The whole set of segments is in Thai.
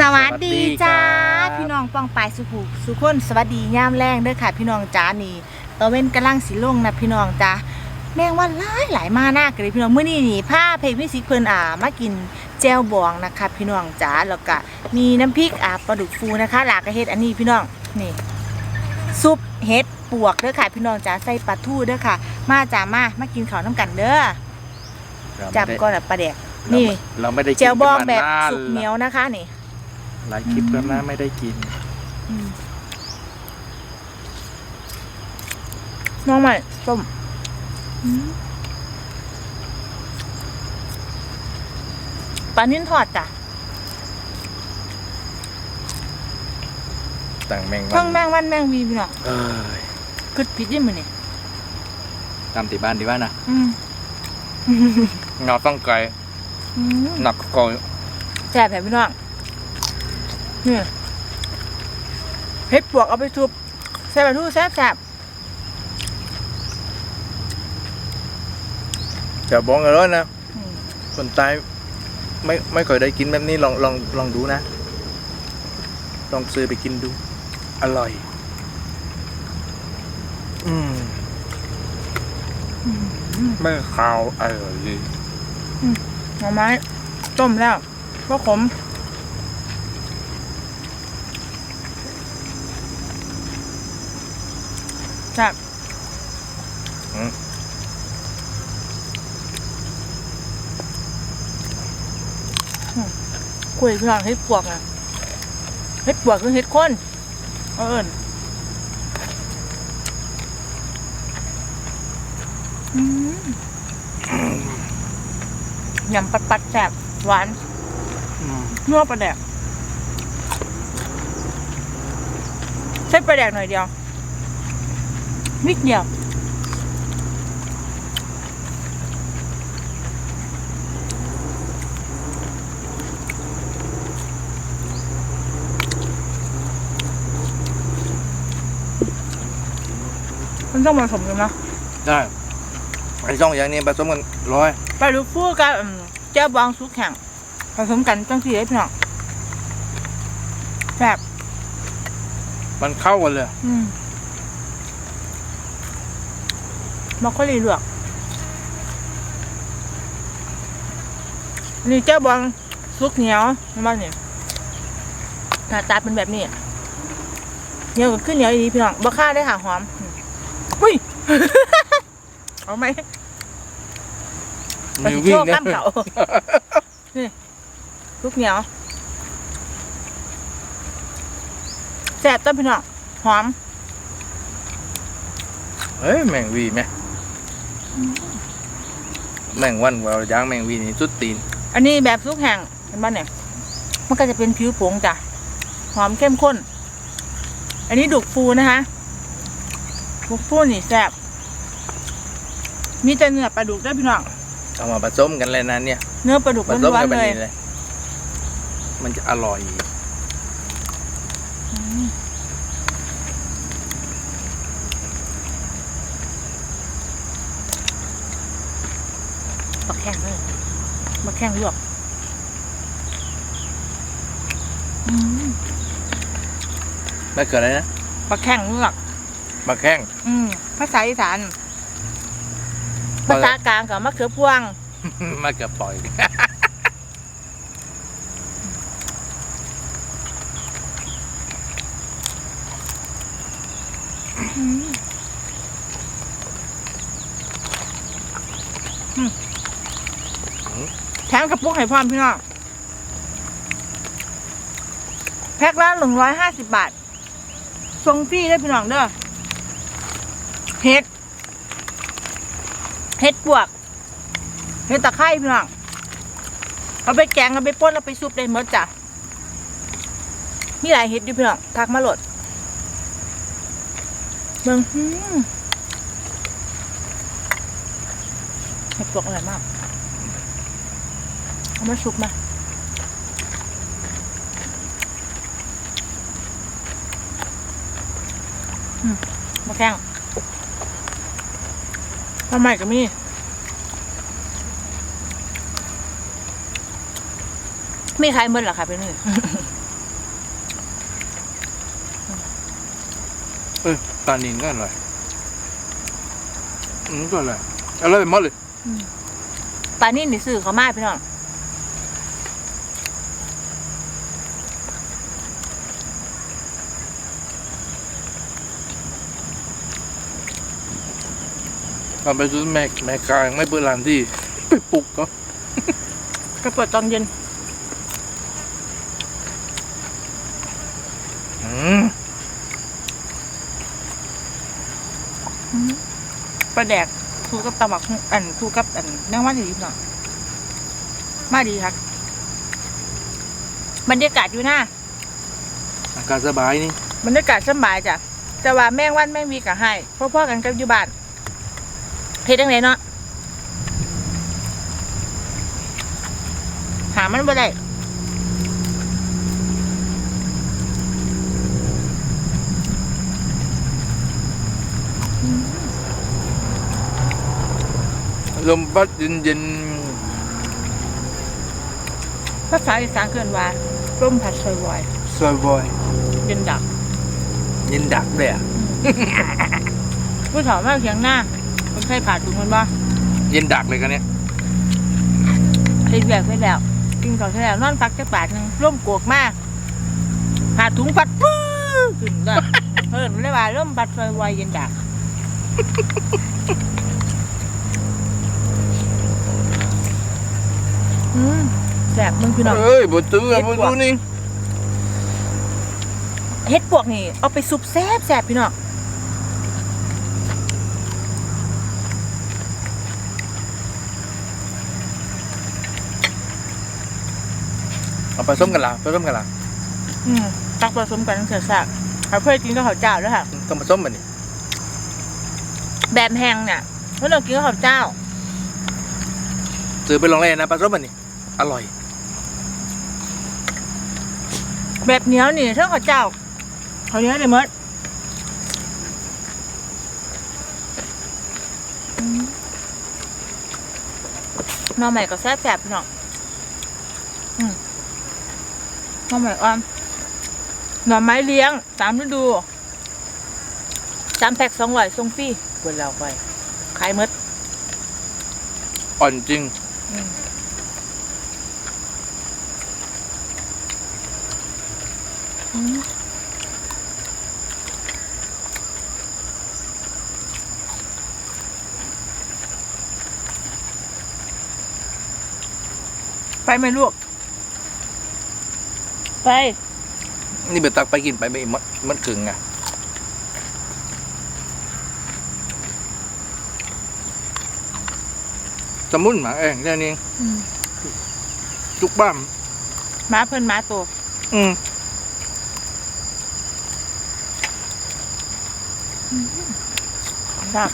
สวัสดีจ้าสวัสดีครับพี่น้องปองปายสุขุสุขคนสวัสดีย่ามแรงเด้อค่ะ พี่น้องจ้านี่ตะเว้นกำลังสิลงนะพี่น้องจ้าแมงวันหลายหลายมาหน้ากันเลยพี่น้องเมื่อนี้นี่ผ้าเพลงพิสิกเพิ่นอ่ามากินแจ่วบองนะคะ พี่น้องจ้าแล้วก็มีน้ำพริกอ่าปลาดุกฟูนะคะ หลากกระเฮ็ดอันนี้พี่น้องนี่ซุปเห็ดปวกเด้อค่ะ พี่น้องจ้าใส่ปลาทูเด้อค่ะ มาจ้ามามากินข้าวน้ำกันเด้อจับก่อนอะปลาแดกเรานี่ไม่เราไม่ได้กินแจ่วบองกันแบมาบนานสุกเหนียวนะคะนี่ หลายคลิปแล้วนะไม่ได้กินอืมน้องใหม่ต้มอืมปลานิ่นทอดจ้ะต่างแมงวัเพิ่งแมงวันแมงวีพี่น้องเอ้ยกึดผิดยิ่มือนี่ตามที่บ้านดีว่านะอืมเงาต้องไกลอืมหนักก่อนแซ่บแผลพี่น้อง นี่เฮ็ดปวกเอาไปทุบแซ่บแบบทูแซ่บแซ่บแจ่วบองอร่อยนะอืมคนใต้ไม่ไม่เคยได้กินแบบนี้ลองลองลองดูนะ ลองซื้อไปกินดู อร่อย อืมอืมไม่ขาวอร่อยดีหน่อไม้ต้มแล้วก็ขมแซ่บ อืม คุยพี่น้องเฮ็ดปวกอะเฮ็ดปวกคือเฮ็ดข้นเอาเอิญอืมยำปัดปัดๆแซ่บหวานอืมนัวปลาแดกใช้ปลาแดกหน่อยเดียวนิดเดียว มันต้องผสมกันนะได้ไอ้สองอย่างนี้ผสมกันร้อยปลาลูกฟูกับอืมแจ่วบองซุกแข็งผสมกันจังสี่ให้พี่น้องแซ่บมันเข้ากันเลย อืมมอคโคลีลวกอันนี่เจ้าบองซุกเหนียวเห็นบ้านนี่หน้าตาเป็นแบบนี้เหนียวกับขึ้นเหนียวอีกพี่น้องบ่ค่าได้ค่ะหอมอืม อุ้ย เอาไหมไปมีโชวิ่งว์นะข้ามเขานี่ซุกเหนียวแซ่บต้นพี่น้องหอม เฮ้ยแมงวีไหมแมงวันเราย่างแมงวีนี่สุดตีน อันนี้แบบซุกแห้งเห็นบ้านเนี่ย มันก็จะเป็นผิวผงจ้ะ หอมเข้มข้น อันนี้ดุกฟูนะคะ ดุกฟูนี่แซ่บมีแต่เนื้อปลาดุกได้อพี่น้อง เอามาผสมกันเลยนะเนี่ยเนื้อปลาดุกผสมล้วนกันๆแบบเลยนี้เลย มันจะอร่อยอืมบักแข้งเลยบักแข้งลวกอืม ไม่เกิดอะไรนะ บักแข้งลวก มาแข้งอืมภาษาอีสานภาษากลางกับมะเขือพวงมาเกิดปล่อยแถมกระปุกให้พร้อมพี่น้องแพ็คละหนึ่งร้อยห้าสิบบาทส่งฟรีได้อพี่น้องเด้อ เห็ดเห็ดปวกเห็ดตะไคร้พี่น้องเอาไปแกงเอาไปป่นเอาไปซุปได้หมดจ้ะมีหลายเห็ดอยู่พี่น้องทักมาโหลดเบิ่งเห็ดปวกอร่อยมากเอามาซุปมาอืมมาแข้ง ทำไมก็มีไม่ใครเมื่อหรอค่ะพี่นุ่ยเออตานินก็อร่อยอืมก็อร่อยอร่อยหมดเลยปลานิ่นนี่ซื้อเขามาพี่น้อง ทำไปซื้อแม่แม่กายไม่เปิดร้านที่ไปปลุกก็ก็เปิดตอนเย็นอืมปลาแดกคู่กับตำบักหุ่งอันคู่กับอันแมงวันดีพี่น้องมาดีครับบรรยากาศอยู่หน้าอากาศสบายนี่บรรยากาศสำบายจ้ะแต่ว่าแมงวันแมงวีก็ให้พ่อๆกันกับอยู่บ้าน เฮ็ดจังไดเนาะหามันบ่ได้ลมพัดเย็นเย็นภาษาอีสานเกินว่าร่มผัดซอยวอยๆซอยบอยเย็นดักเย็นดักเลยอะผู้ถามว่าเคียงหน้า คนเคยผ่าถุงมันบ่เย็นดักเลยกันเนี้ยเฮ็ดแบบไปแล้วกินก่อนไปแล้วนอนพักจักบาทหนึงร่มโกกมากผ่าถุงพัดปื้อขึ้นเลยเพิ่นเลยว่าร่มผัดซอยวอยเย็นดักอืมแสบมึงพี่น้องเอ้ยบนตื้อเย็อะนบนกว่าตู้นี่เฮ็ดปวกนี่เอาไปซุปแซ่บแซ่บพี่น้อง เอาไปส้มกันละไปส้มกันละอืมตักผสมกันเสือสักเขาเพื่อกินกับข้าวเจ้าด้วยค่ะ ต้องมาส้มมันนี่แบบแห้งเนี่ยเพื่อเรากินกับข้าวเจ้า ซื้อไปลองเล่นนะปลาส้มมันนี่อร่อย แบบเหนียวนี่เท่าข้าวเจ้าเขาวเหนี้ยวเลยมดอืมหน้องใหม่ก็แซ่บแซ่บพี่น้องอืม หน้องใหม่อ่อนหน่อไม้เลี้ยง ตามฤดูจามแพ็กสองร้อยทรงฟรีเปิดเราไปขายหมดอ่อนจริงไปไหมลูก ไป นี่เบตักไปกินไปไม่มันมันขึงอะสมุนหมาเองแค่นี้จุกบ้ามม้าเพิ่นม้าโตอืมครับ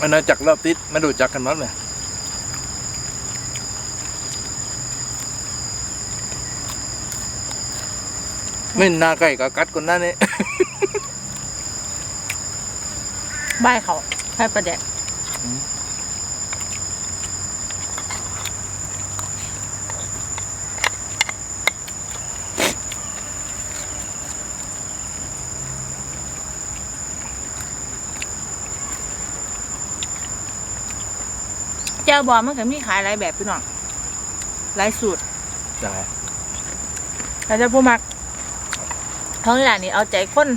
อันนั้นจากรอบติดมาดูจักกันหมดเลย ไม่น่าใกล้กับกัดคนนั้นนี่บ้ายเขาให้ประเดะอืมเจ้าบอมันก็มีขายหลายแบบพี่น้องหลายสูตรใช่แต่จะผู้มัก ท้องนี่แหละนี่เอาใจคน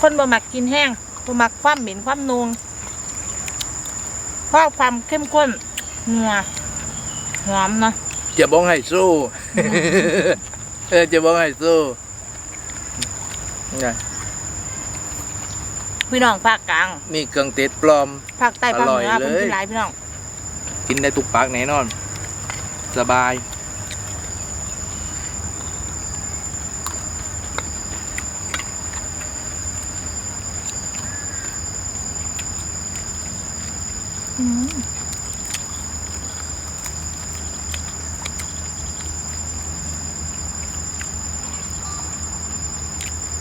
คนบ่มักกินแห้งบ่มักความเหม็นความนูงเพราะความเข้มข้นเนื้อหอมเนาะจะบ้องให้สู้เออจะบ้องให้สู้ไงพี่น้องภาคกลางมีเครื่องเทศปลอมภาคใต้ภาคเหนืออร่อยเป็นเลยที่หลายพี่น้อง กินได้ทุกปากแน่นอน สบาย ต่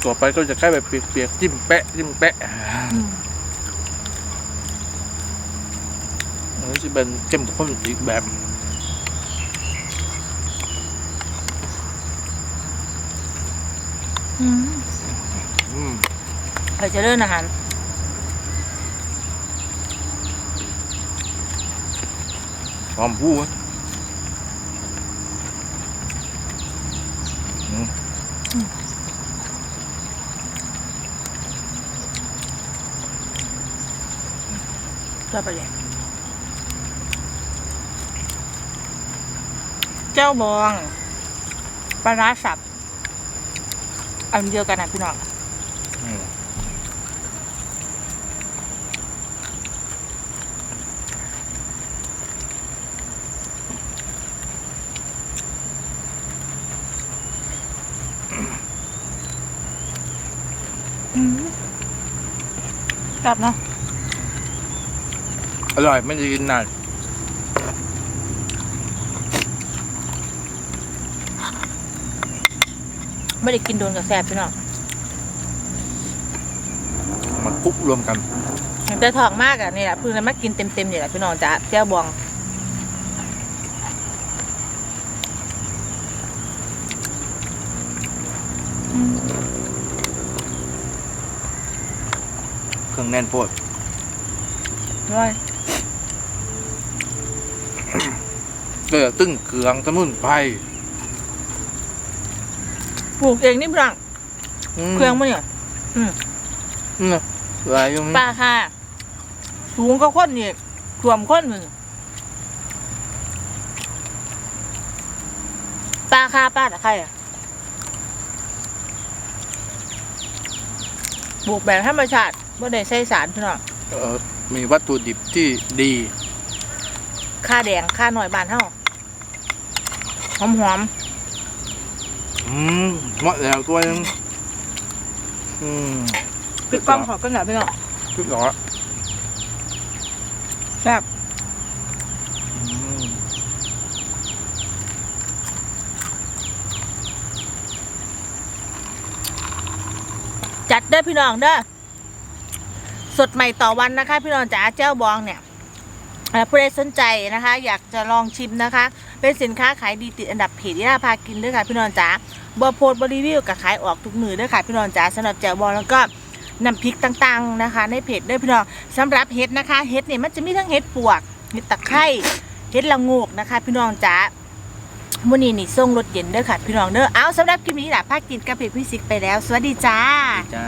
อไปก็จะแค่แบบเปียกๆจิ้มแปะจิ้มแปะอืมอันนี้จะเป็นเข้มข้นอีกแบบอืมไปเจะเริ่อาหาร หอมผู้วะอืมก็ไปเลยเจ้าบองปลาร้าสับ อันเดียวกันนะพี่น้อง จับเนาะอร่อยไม่ได้กินนานไม่ได้กินโดนกับแซ่บพี่น้องมันคลุกรวมกันแต่ทองมากอะนี่แหละเพิ่งจะมากินเต็มๆนี่แหละพี่น้องจ้าเจ้าบอง รื่องแน่นโพดร้อยเกลือตึ้งเครื่องสมุนไพรปลูกเองนี่พี่น้องมเครื่องมั้เนี่ยอืมอะไรอยังปลาค่ะ สูงก็ข้นนี่ถ่วมข้นมึงปลาค่ะปลาตะไคร่อะปลูกแบบธรรมชาติ ไม่ได้ใส่สารพี่น้องเออมีวัตถุดิบที่ดีค่าแดงค่าหน่อยบานเท่าหอมหอมอืมเหมาะแล้วตัวนึงอืมๆปิดกล้องขอกันหน่อยพี่น้องชุดหรอแซ่บอืมจัดเด้อพี่น้องเด้อ สดใหม่ต่อวันนะคะ พี่น้องจ๋าเจ้าบองเนี่ยเอ่อผู้ใดสนใจนะคะ อยากจะลองชิมนะคะ เป็นสินค้าขายดีติดอันดับเพจที่น่าพากินด้วยค่ะพี่น้องจ๋าบอโพสต์บรีวิวกับขายออกทุกมือด้วยค่ะพี่น้องจ๋าสำหรับแจ่วบองแล้วก็น้ำพริกต่างๆนะคะ ในเพจด้วยพี่น้องสำหรับเห็ดนะคะเห็ดเนี่ยมันจะมีทั้งเห็ดปวกเห็ดตะไคร้เห็ดละงกนะคะ พี่น้องจ๋ามื่อนี้นี่ส่งรถเย็นด้อค่ะพี่น้องเด้อเอาสำหรับคลิปนี้แหละพากินกับเพจพิสิกไปแล้ว สวัสดีจ้าจ้า